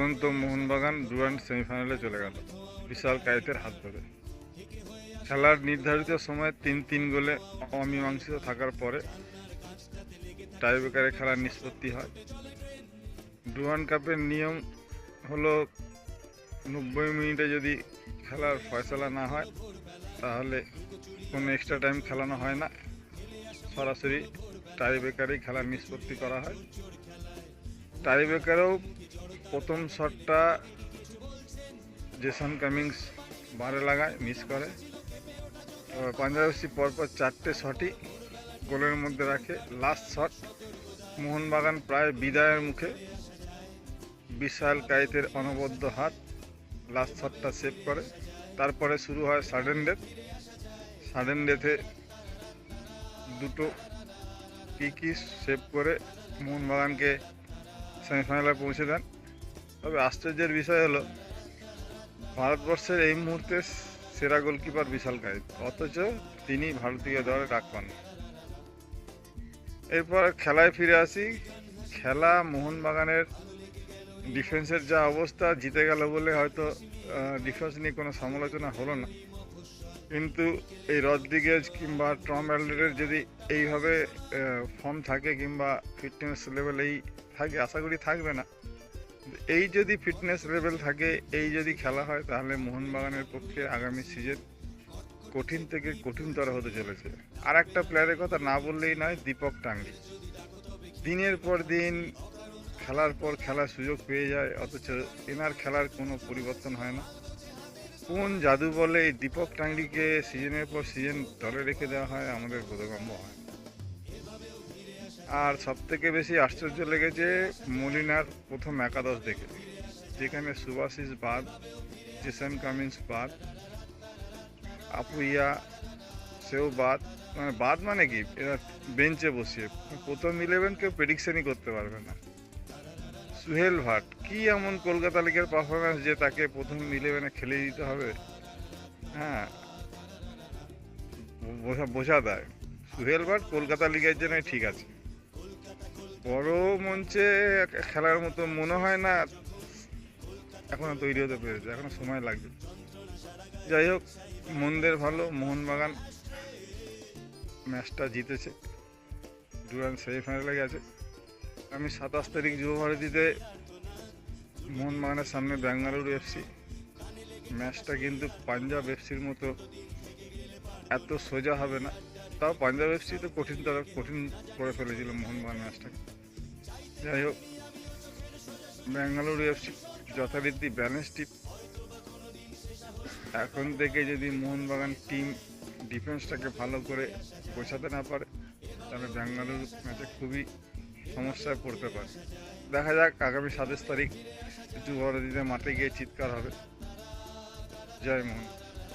পর্যন্ত মোহনবাগান ডুরান্ড সেমিফাইনালে চলে গেল। বিশাল কায়েতের হাত ধরে। খেলার নির্ধারিত সময় তিন তিন গোলে অমীমাংসিত থাকার পরে টাইব্রেকারে খেলার নিষ্পত্তি হয়। ডুরান্ড কাপের নিয়ম হলো নব্বই মিনিটে যদি খেলার ফয়সলা না হয়, তাহলে কোনো এক্সট্রা টাইম খেলানো হয় না। সরাসরি টাই ব্রেকারেই খেলার নিষ্পত্তি করা হয়। টাই ব্রেকারেও প্রথম শটটা জেসন কামিংস বারে লাগায় মিস করে। এবার পাঞ্জাব এফসি পরপর চারটে শটই গোলের মধ্যে রাখে। লাস্ট শট মোহনবাগান প্রায় বিদায়ের মুখে। বিশাল কায়েতের অনবদ্য হাত লাস্ট শটটা সেভ করে। তারপরে শুরু হয় সাডেন ডেথ সাডেন ডেথে দুটো কিকি সেভ করে মোহনবাগানকে সেমিফাইনালে পৌঁছে দেন। তবে আশ্চর্যের বিষয় হলো, ভারতবর্ষের এই মুহূর্তে সেরা গোলকিপার বিশাল কায়েত অথচ তিনি ভারতীয় দলে ডাক পান। এরপর খেলায় ফিরে আসি। খেলা মোহনবাগানের ডিফেন্সের যা অবস্থা, জিতে গেল বলে হয়তো ডিফেন্স নিয়ে কোনো সমালোচনা হলো না। কিন্তু এই রদ্রিগেজ কিংবা টম অ্যালডারের যদি এইভাবে ফর্ম থাকে কিংবা ফিটনেস লেভেল এই থাকে, আশা করি থাকবে না। এই যদি ফিটনেস লেভেল থাকে, এই যদি খেলা হয়, তাহলে মোহনবাগানের পক্ষে আগামী সিজন কঠিন থেকে কঠিনতর হতে চলেছে। আর একটা প্লেয়ারের কথা না বললেই নয়, দীপক টাঙ্গি। দিনের পর দিন, খেলার পর খেলার সুযোগ পেয়ে যায়, অথচ এনার খেলার কোনো পরিবর্তন হয় না। কোন জাদু বলে এই দীপক টাঙ্গিকে সিজনের পর সিজন দলে রেখে দেওয়া হয়, আমাদের বোধগম্য হয়। আর সব থেকে বেশি আশ্চর্য লেগেছে মলিনার প্রথম একাদশ দেখে, যেখানে সুভাশিস বাদ, জেসন কামিন্স বাদ, আপুইয়া সেও বাদ মানে বাদ মানে কি? এরা বেঞ্চে বসিয়ে, প্রথম ইলেভেন কেউ প্রেডিকশনই করতে পারবে না। সুহেল ভাট, কি এমন কলকাতা লিগের পারফরমেন্স যে তাকে প্রথম ইলেভেনে খেলে দিতে হবে? হ্যাঁ বোঝা বোঝা দেয়। সুহেল ভাট কলকাতা লিগের জন্য ঠিক আছে। বড় মঞ্চে খেলার মতো মনে হয় না। এখনও তৈরি হতে পেরেছে, এখনও সময় লাগবে। যাই হোক, মন্দের ভালো, মোহনবাগান ম্যাচটা জিতেছে। ডুরান সেমিফাইনালে গেছে। আমি সাতাশ তারিখ যুব ভারতীতে মোহনবাগানের সামনে বেঙ্গালুরু এফসি ম্যাচটা কিন্তু পাঞ্জাব এফসির মতো এত সোজা হবে না। তাও পাঞ্জাব এফসি তো কঠিন, তারা কঠিন করে ফেলেছিল মোহনবাগান ম্যাচটাকে যাই হোক বেঙ্গালুরু এফসি যথারীতি ব্যালেন্স টিম এখন থেকে যদি মোহনবাগান টিম ডিফেন্সটাকে ভালো করে গোছাতে না পারে, তাহলে বেঙ্গালুরু ম্যাচে খুবই সমস্যায় পড়তে পারে। দেখা যাক, আগামী সাতাশ তারিখ যুব ভারতীতে মাঠে গিয়ে চিৎকার হবে। জয় মোহন।